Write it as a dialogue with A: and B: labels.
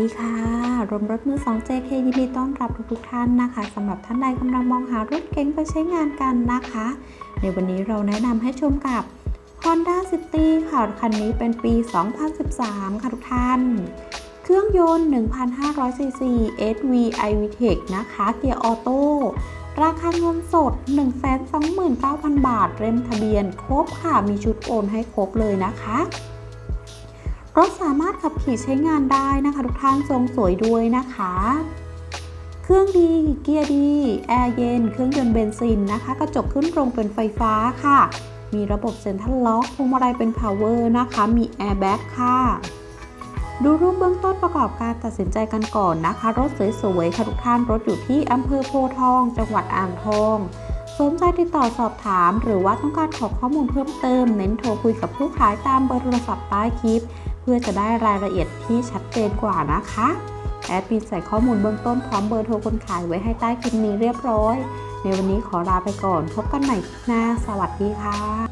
A: ดีค่ะ รวมรถมือ 2 JK ยินดีต้อนรับทุกท่านนะคะสำหรับท่านใดกำลังมองหารถเก๋งไปใช้งานกันนะคะ ในวันนี้เราแนะนำให้ชมกับ Honda City ค่ะ คันนี้เป็นปี 2013 ค่ะทุกท่าน เครื่องยนต์ 1,500ซีซี SV iVTEC นะคะ เกียร์ออโต้ ราคาเงินสด 129,000 บาท เล่มทะเบียนครบค่ะ มีชุดโอนให้ครบเลยนะคะ รถสามารถขับขี่ใช้งานได้นะคะ ทุกท่านทรงสวยด้วยนะคะ เครื่องดี เกียร์ดี แอร์เย็น เครื่องยนต์เบนซินนะคะ กระจกขึ้นตรงเป็นไฟฟ้าค่ะ มีระบบเซ็นทรัลล็อกพวงมาลัยเป็นพาวเวอร์นะคะ มีแอร์แบ็กค่ะ ดูรูปเบื้องต้นประกอบการตัดสินใจกันก่อนนะคะ รถสวยๆค่ะทุกท่านรถอยู่ที่อำเภอโพทอง จังหวัดอ่างทองสนใจติดต่อสอบถาม หรือว่าต้องการขอข้อมูลเพิ่มเติม เน้นโทรคุยกับผู้ขายตามเบอร์โทรศัพท์ใต้คลิป พื่อจะได้รายละเอียดที่ชัดเจนกว่านะคะแอดมินใส่ข้อมูลเบื้องต้นพร้อมเบอร์โทรคนขายไว้ให้ใต้คลิปนี้เรียบร้อย ในวันนี้ขอลาไปก่อน พบกันใหม่คลิปหน้า สวัสดีค่ะ